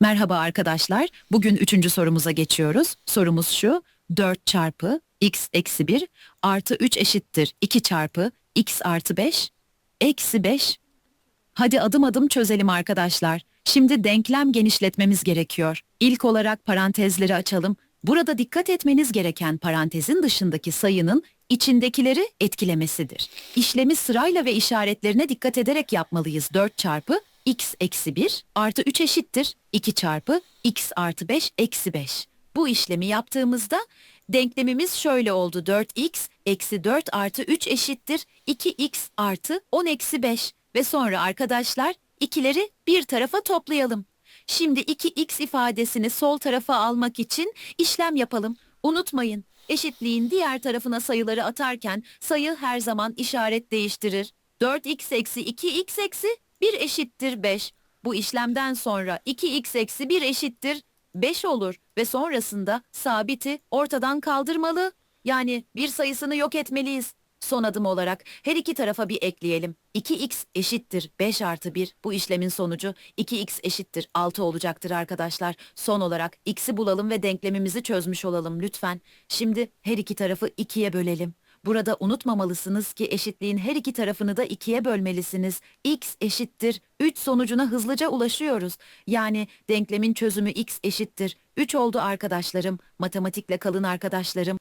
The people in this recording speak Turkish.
Merhaba arkadaşlar. Bugün üçüncü sorumuza geçiyoruz. Sorumuz şu. 4 çarpı x eksi 1 artı 3 eşittir 2 çarpı x artı 5 eksi 5. Hadi adım adım çözelim arkadaşlar. Şimdi denklem genişletmemiz gerekiyor. İlk olarak parantezleri açalım. Burada dikkat etmeniz gereken parantezin dışındaki sayının içindekileri etkilemesidir. İşlemi sırayla ve işaretlerine dikkat ederek yapmalıyız. 4 çarpı x eksi 1 artı 3 eşittir 2 çarpı x artı 5 eksi 5. Bu işlemi yaptığımızda denklemimiz şöyle oldu. 4x eksi 4 artı 3 eşittir 2x artı 10 eksi 5. Ve sonra arkadaşlar ikileri bir tarafa toplayalım. Şimdi 2x ifadesini sol tarafa almak için işlem yapalım. Unutmayın eşitliğin diğer tarafına sayıları atarken sayı her zaman işaret değiştirir. 4x eksi 2x eksi 1 eşittir 5. Bu işlemden sonra 2x eksi 1 eşittir 5 olur ve sonrasında sabiti ortadan kaldırmalı. Yani bir sayısını yok etmeliyiz. Son adım olarak her iki tarafa bir ekleyelim. 2x eşittir 5 artı 1 bu işlemin sonucu 2x eşittir 6 olacaktır arkadaşlar. Son olarak x'i bulalım ve denklemimizi çözmüş olalım lütfen. Şimdi her iki tarafı 2'ye bölelim. Burada unutmamalısınız ki eşitliğin her iki tarafını da ikiye bölmelisiniz. x eşittir 3 sonucuna hızlıca ulaşıyoruz. Yani denklemin çözümü x eşittir 3 oldu arkadaşlarım. Matematikle kalın arkadaşlarım.